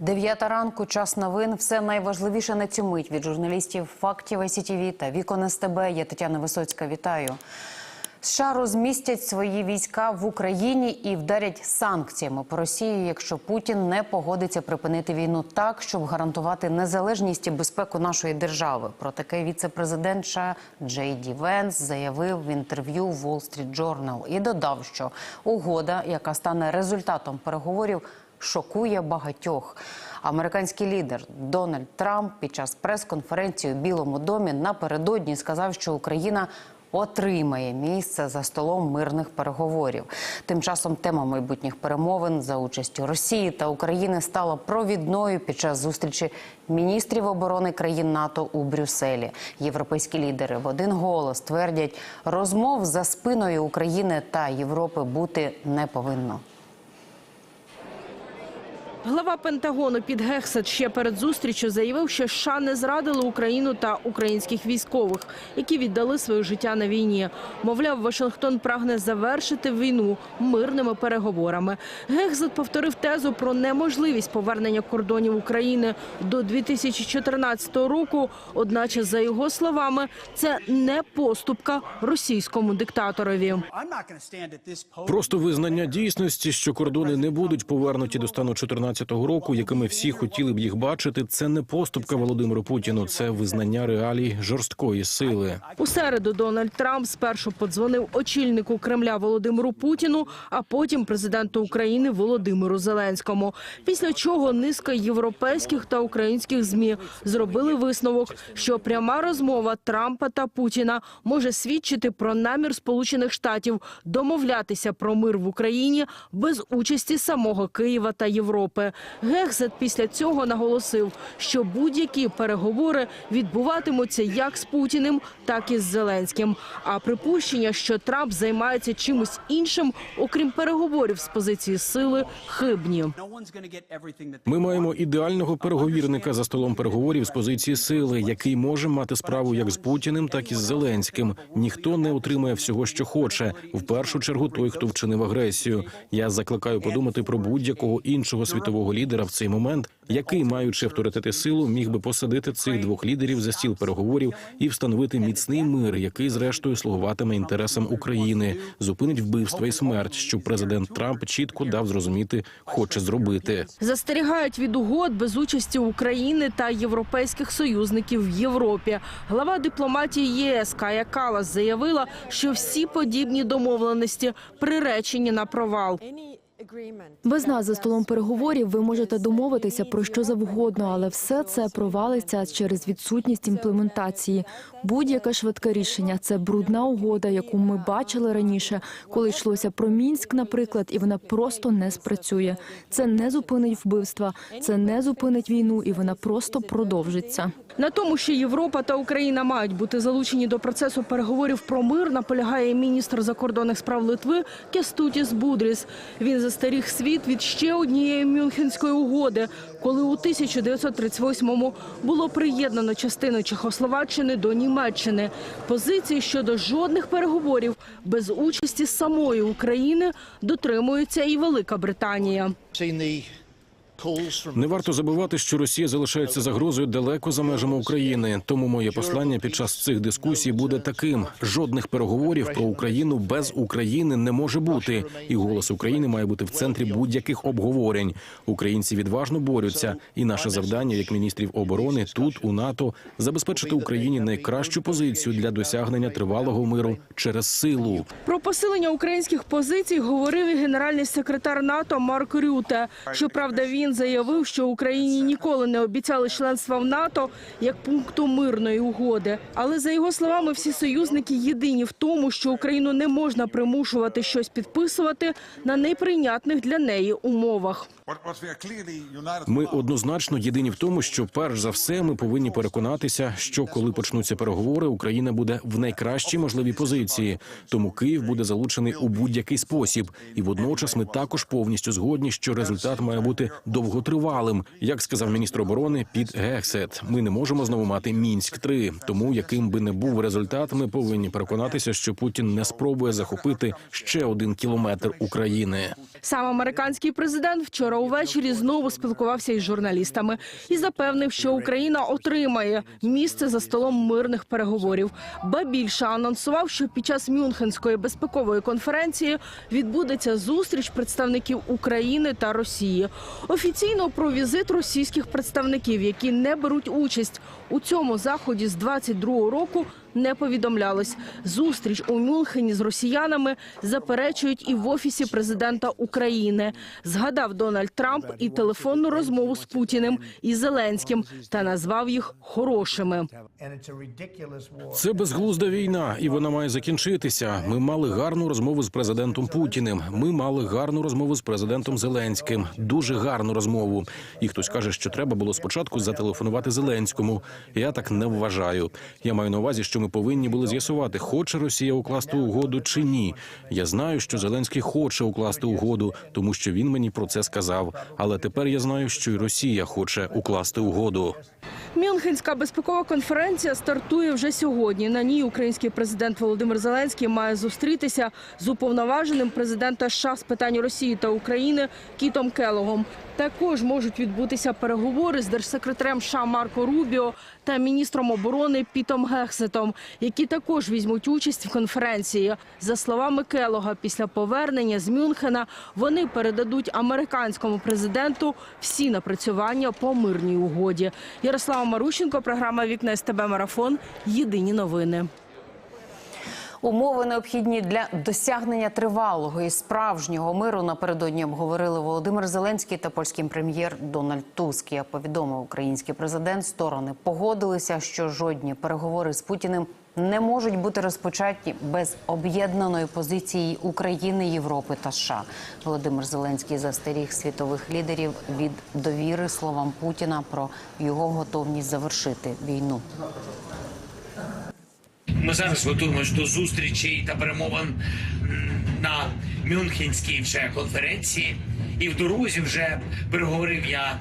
Дев'ята ранку, час новин. Все найважливіше на цю мить від журналістів фактів СІТВ та вікон СТБ. Я Тетяна Висоцька. Вітаю. США розмістять свої війська в Україні і вдарять санкціями по Росії, якщо Путін не погодиться припинити війну так, щоб гарантувати незалежність і безпеку нашої держави. Про таке віце-президент США Джей Ді Венс заявив в інтерв'ю Wall Street Journal і додав, що угода, яка стане результатом переговорів, шокує багатьох. Американський лідер Дональд Трамп під час прес-конференції у Білому домі напередодні сказав, що Україна отримає місце за столом мирних переговорів. Тим часом тема майбутніх перемовин за участю Росії та України стала провідною під час зустрічі міністрів оборони країн НАТО у Брюсселі. Європейські лідери в один голос твердять, розмов за спиною України та Європи бути не повинно. Глава Пентагону Під Гексет ще перед зустрічю заявив, що США не зрадили Україну та українських військових, які віддали своє життя на війні. Мовляв, Вашингтон прагне завершити війну мирними переговорами. Гексет повторив тезу про неможливість повернення кордонів України до 2014 року. Одначе, за його словами, це не поступка російському диктаторові. Просто визнання дійсності, що кордони не будуть повернуті до стану 2014 року, якими всі хотіли б їх бачити. Це не поступка Володимиру Путіну, це визнання реалій жорсткої сили. У середу Дональд Трамп спершу подзвонив очільнику Кремля Володимиру Путіну, а потім президенту України Володимиру Зеленському. Після чого низка європейських та українських змі зробили висновок, що пряма розмова Трампа та Путіна може свідчити про намір Сполучених Штатів домовлятися про мир в Україні без участі самого Києва та Європи. Гексет після цього наголосив, що будь-які переговори відбуватимуться як з Путіним, так і з Зеленським. А припущення, що Трамп займається чимось іншим, окрім переговорів з позиції сили, хибні. Ми маємо ідеального переговірника за столом переговорів з позиції сили, який може мати справу як з Путіним, так і з Зеленським. Ніхто не отримає всього, що хоче. В першу чергу, той, хто вчинив агресію. Я закликаю подумати про будь-якого іншого світового лідера в цей момент, який, маючи авторитет і силу, міг би посадити цих двох лідерів за стіл переговорів і встановити міцний мир, який зрештою слугуватиме інтересам України, зупинить вбивства і смерть, що президент Трамп чітко дав зрозуміти, хоче зробити. Застерігають від угод без участі України та європейських союзників в Європі. Глава дипломатії ЄС Кая Калас заявила, що всі подібні домовленості приречені на провал. Без нас за столом переговорів ви можете домовитися про що завгодно, але все це провалиться через відсутність імплементації. Будь-яке швидке рішення це брудна угода, яку ми бачили раніше, коли йшлося про мінськ, наприклад, і вона просто не спрацює. Це не зупинить вбивства, це не зупинить війну, і вона просто продовжиться. На тому, що Європа та Україна мають бути залучені до процесу переговорів про мир, наполягає міністр закордонних справ Литви Кестутіс Будріс. Він застеріг світ від ще однієї Мюнхенської угоди, коли у 1938-му було приєднано частину Чехословаччини до Німеччини. Позиції щодо жодних переговорів без участі самої України дотримується і Велика Британія. Не варто забувати, що Росія залишається загрозою далеко за межами України. Тому моє послання під час цих дискусій буде таким: жодних переговорів про Україну без України не може бути, і голос України має бути в центрі будь-яких обговорень. Українці відважно борються, і наше завдання, як міністрів оборони, тут у НАТО, забезпечити Україні найкращу позицію для досягнення тривалого миру через силу. Про посилення українських позицій говорив і генеральний секретар НАТО Марк Рюте. Щоправда, він заявив, що Україні ніколи не обіцяли членства в НАТО як пункту мирної угоди. Але за його словами, всі союзники єдині в тому, що Україну не можна примушувати щось підписувати на неприйнятних для неї умовах. Ми однозначно єдині в тому, що перш за все ми повинні переконатися, що коли почнуться переговори, Україна буде в найкращій можливій позиції. Тому Київ буде залучений у будь-який спосіб, і водночас ми також повністю згодні, що результат має бути довготривалим. Як сказав міністр оборони Піт Гексет, ми не можемо знову мати мінськ 3 Тому яким би не був результат, ми повинні переконатися, що Путін не спробує захопити ще один кілометр України. Сам американський президент вчора увечері знову спілкувався із журналістами і запевнив, що Україна отримає місце за столом мирних переговорів. Ба більше анонсував, що під час Мюнхенської безпекової конференції відбудеться зустріч представників України та Росії. Офіційно про візит російських представників, які не беруть участь у цьому заході з 22-го року. Не повідомлялось. Зустріч у Мюнхені з росіянами заперечують і в офісі президента України. Згадав Дональд Трамп і телефонну розмову з Путіним і Зеленським та назвав їх хорошими. Це безглузда війна, і вона має закінчитися. Ми мали гарну розмову з президентом Путіним. Ми мали гарну розмову з президентом Зеленським. Дуже гарну розмову. І хтось каже, що треба було спочатку зателефонувати Зеленському. Я так не вважаю. Я маю на увазі, що ми повинні були з'ясувати, хоче Росія укласти угоду чи ні. Я знаю, що Зеленський хоче укласти угоду, тому що він мені про це сказав. Але тепер я знаю, що і Росія хоче укласти угоду. Мюнхенська безпекова конференція стартує вже сьогодні. На ній український президент Володимир Зеленський має зустрітися з уповноваженим президента США з питань Росії та України Кітом Келогом. Також можуть відбутися переговори з держсекретарем США Марко Рубіо та міністром оборони Пітом Гексетом, які також візьмуть участь в конференції. За словами Келога, після повернення з Мюнхена вони передадуть американському президенту всі напрацювання по мирній угоді. Ярослава Марущенко, програма Вікна СТБ Марафон. Єдині новини. Умови необхідні для досягнення тривалого і справжнього миру напередодні обговорили Володимир Зеленський та польський прем'єр Дональд Туск. Як повідомив український президент, сторони погодилися, що жодні переговори з Путіним не можуть бути розпочаті без об'єднаної позиції України, Європи та США. Володимир Зеленський застеріг світових лідерів від довіри словам Путіна про його готовність завершити війну. Ми зараз готуємося до зустрічей та перемовин на Мюнхенській вже конференції. І в дорозі вже переговорив я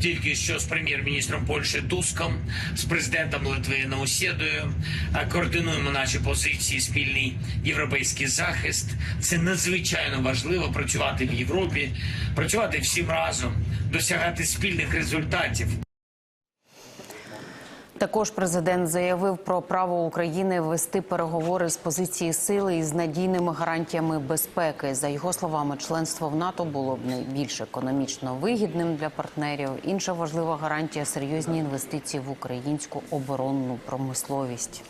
тільки що з прем'єр-міністром Польщі Туском, з президентом Литви Наусєдою. Е, Координуємо наші позиції, спільний європейський захист. Це надзвичайно важливо працювати в Європі, працювати всім разом, досягати спільних результатів. Також президент заявив про право України вести переговори з позиції сили і з надійними гарантіями безпеки. За його словами, членство в НАТО було б найбільш економічно вигідним для партнерів. Інша важлива гарантія серйозні інвестиції в українську оборонну промисловість.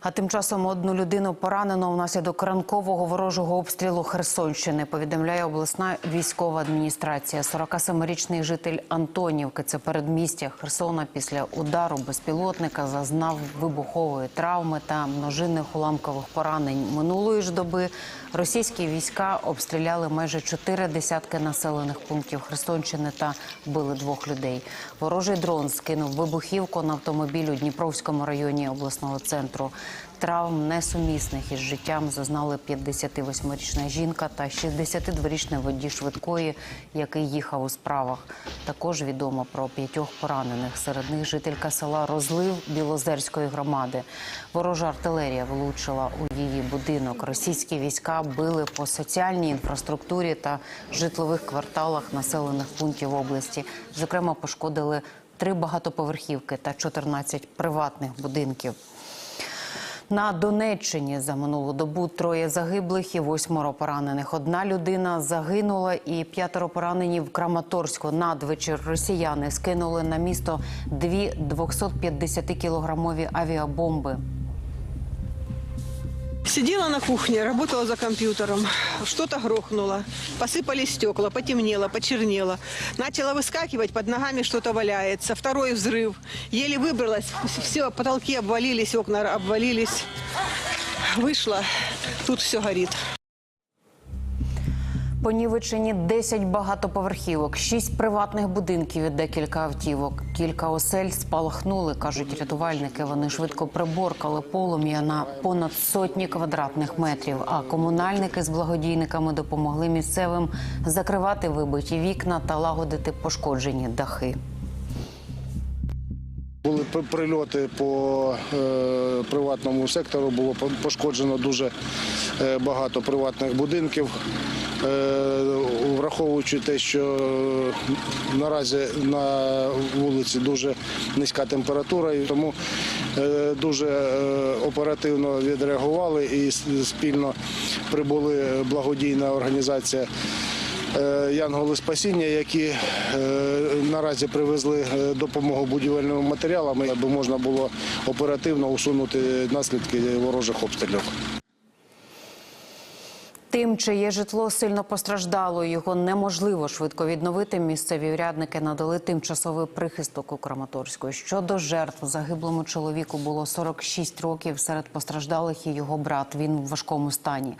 А тим часом одну людину поранено внаслідок ранкового ворожого обстрілу Херсонщини. Повідомляє обласна військова адміністрація. 47-річний житель Антонівки, це передмістя Херсона, після удару безпілотника зазнав вибухової травми та множинних уламкових поранень. Минулої ж доби російські війська обстріляли майже чотири десятки населених пунктів Херсонщини та вбили двох людей. Ворожий дрон скинув вибухівку на автомобіль у Дніпровському районі обласного центру. Травм несумісних із життям зазнали 58-річна жінка та 62-річний водій швидкої, який їхав у справах. Також відомо про п'ятьох поранених. Серед них жителька села Розлив Білозерської громади. Ворожа артилерія влучила у її будинок. Російські війська били по соціальній інфраструктурі та житлових кварталах населених пунктів області. Зокрема, пошкодили три багатоповерхівки та 14 приватних будинків. На Донеччині за минулу добу троє загиблих і восьмеро поранених. Одна людина загинула і п'ятеро поранені в Краматорську. Надвечір росіяни скинули на місто дві 250-кілограмові авіабомби. Сидела на кухне, работала за компьютером. Что-то грохнуло. Посыпались стекла, потемнело, почернело. Начала выскакивать, под ногами что-то валяется. Второй взрыв. Еле выбралась. Все, потолки обвалились, окна обвалились. Вышла, тут все горит. Понівечені 10 багатоповерхівок, 6 приватних будинків і декілька автівок. Кілька осель спалахнули, кажуть рятувальники. Вони швидко приборкали полум'я на понад сотні квадратних метрів. А комунальники з благодійниками допомогли місцевим закривати вибиті вікна та лагодити пошкоджені дахи. Були при- прильоти по е, приватному сектору, було по- пошкоджено дуже е, багато приватних будинків. Е, Враховуючи те, що наразі на вулиці дуже низька температура, і тому е, дуже е, оперативно відреагували і спільно прибули благодійна організація. Янголи спасіння, які наразі привезли допомогу будівельними матеріалами, аби можна було оперативно усунути наслідки ворожих обстрілів. Тим, чиє житло сильно постраждало, його неможливо швидко відновити. Місцеві урядники надали тимчасовий прихисток у Краматорську. Щодо жертв загиблому чоловіку було 46 років. Серед постраждалих і його брат. Він у важкому стані.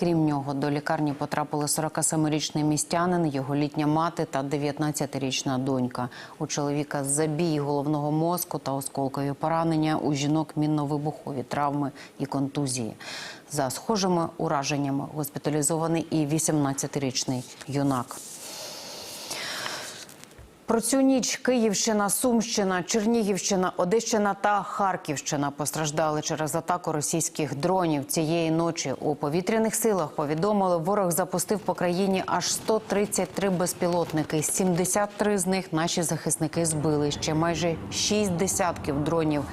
Крім нього, до лікарні потрапили 47-річний містянин, його літня мати та 19-річна донька. У чоловіка забій головного мозку та осколкові поранення. У жінок мінно-вибухові травми і контузії. За схожими ураженнями госпіталізований і 18-річний юнак. Про цю ніч Київщина, Сумщина, Чернігівщина, Одещина та Харківщина постраждали через атаку російських дронів. Цієї ночі у повітряних силах повідомили, ворог запустив по країні аж 133 безпілотники. 73 з них наші захисники збили. Ще майже 6 десятків дронів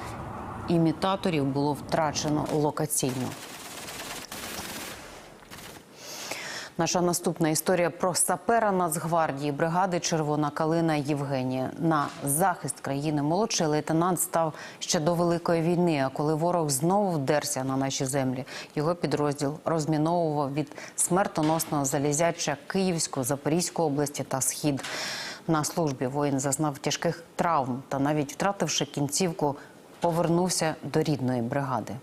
імітаторів було втрачено локаційно. Наша наступна історія про сапера Нацгвардії бригади Червона калина Євгенія. На захист країни молодший лейтенант став ще до великої війни. А коли ворог знову вдерся на наші землі, його підрозділ розміновував від смертоносного залізяча Київську, Запорізьку області та Схід. На службі воїн зазнав тяжких травм та навіть втративши кінцівку, повернувся до рідної бригади.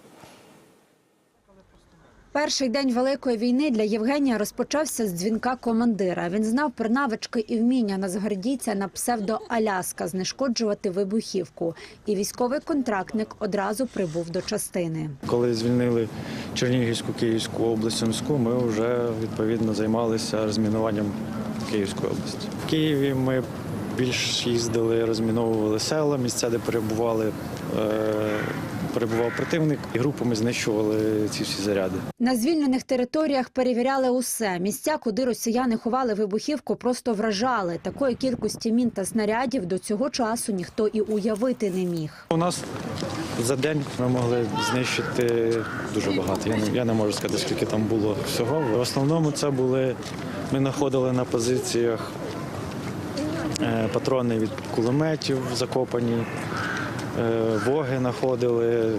Перший день великої війни для Євгенія розпочався з дзвінка командира. Він знав про навички і вміння нацгвардійця на псевдо Аляска знешкоджувати вибухівку. І військовий контрактник одразу прибув до частини. Коли звільнили Чернігівську, Київську область, Сумську, ми вже відповідно займалися розмінуванням Київської області. В Києві ми більш їздили, розміновували села, місця, де перебували. Е- Перебував противник, і групами знищували ці всі заряди. На звільнених територіях перевіряли усе. Місця, куди росіяни ховали вибухівку, просто вражали. Такої кількості мін та снарядів до цього часу ніхто і уявити не міг. У нас за день ми могли знищити дуже багато. Я не, я не можу сказати, скільки там було всього. В основному це були ми знаходили на позиціях е, патрони від кулеметів закопані, воги знаходили,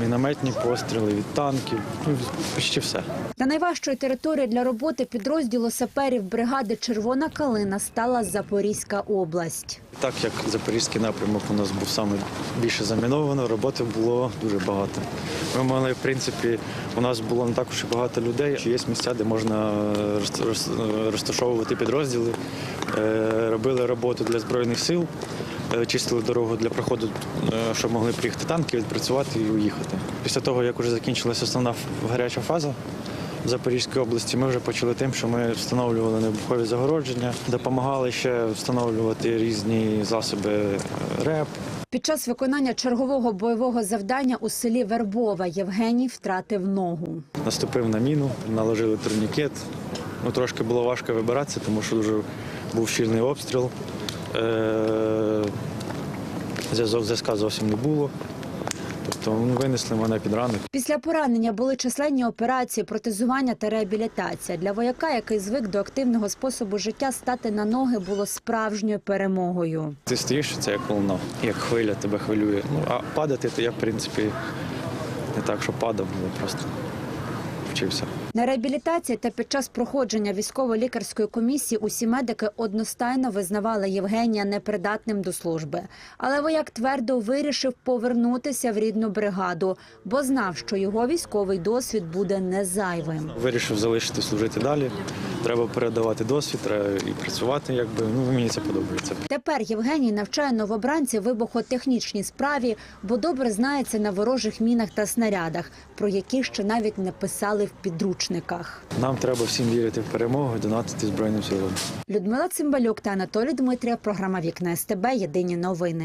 мінометні постріли від танків. Ну, почти все. Та найважчою територією для роботи підрозділу саперів бригади Червона калина стала Запорізька область. Так як запорізький напрямок у нас був саме більше заміновано, роботи було дуже багато. Ми могли, в принципі, у нас було не також багато людей. Є місця, де можна роз- роз- розташовувати підрозділи. Е, Робили роботу для збройних сил, е, чистили дорогу для проходу, е, щоб могли приїхати танки, відпрацювати і уїхати. Після того, як вже закінчилася основна гаряча фаза. В Запорізькій області ми вже почали тим, що ми встановлювали невибухові загородження, допомагали ще встановлювати різні засоби е, РЕП, Під час виконання чергового бойового завдання у селі Вербова Євгеній втратив ногу. наступив на міну, наложили турнікет. Ну, трошки було важко вибиратися, тому що дуже був щільний обстріл. Е- Зв'язок зв'язка зовсім не було. Тобто ну, винесли мене під ранок. Після поранення були численні операції, протезування та реабілітація. Для вояка, який звик до активного способу життя, стати на ноги було справжньою перемогою. Ти стоїш, це як волна, як хвиля тебе хвилює. Ну, а падати, то я, в принципі, не так, що падав, але просто вчився. На реабілітації та під час проходження військово-лікарської комісії усі медики одностайно визнавали Євгенія непридатним до служби. Але вояк твердо вирішив повернутися в рідну бригаду, бо знав, що його військовий досвід буде не зайвим. Вирішив залишити служити далі. Треба передавати досвід, треба і працювати, якби ну мені це подобається. Тепер Євгеній навчає новобранців вибухотехнічній справі, бо добре знається на ворожих мінах та снарядах, про які ще навіть не писали в підручниках. Нам треба всім вірити в перемогу, донатити збройним силам. Людмила Цимбалюк та Анатолій Дмитрія. Програма Вікна СТБ. Єдині новини.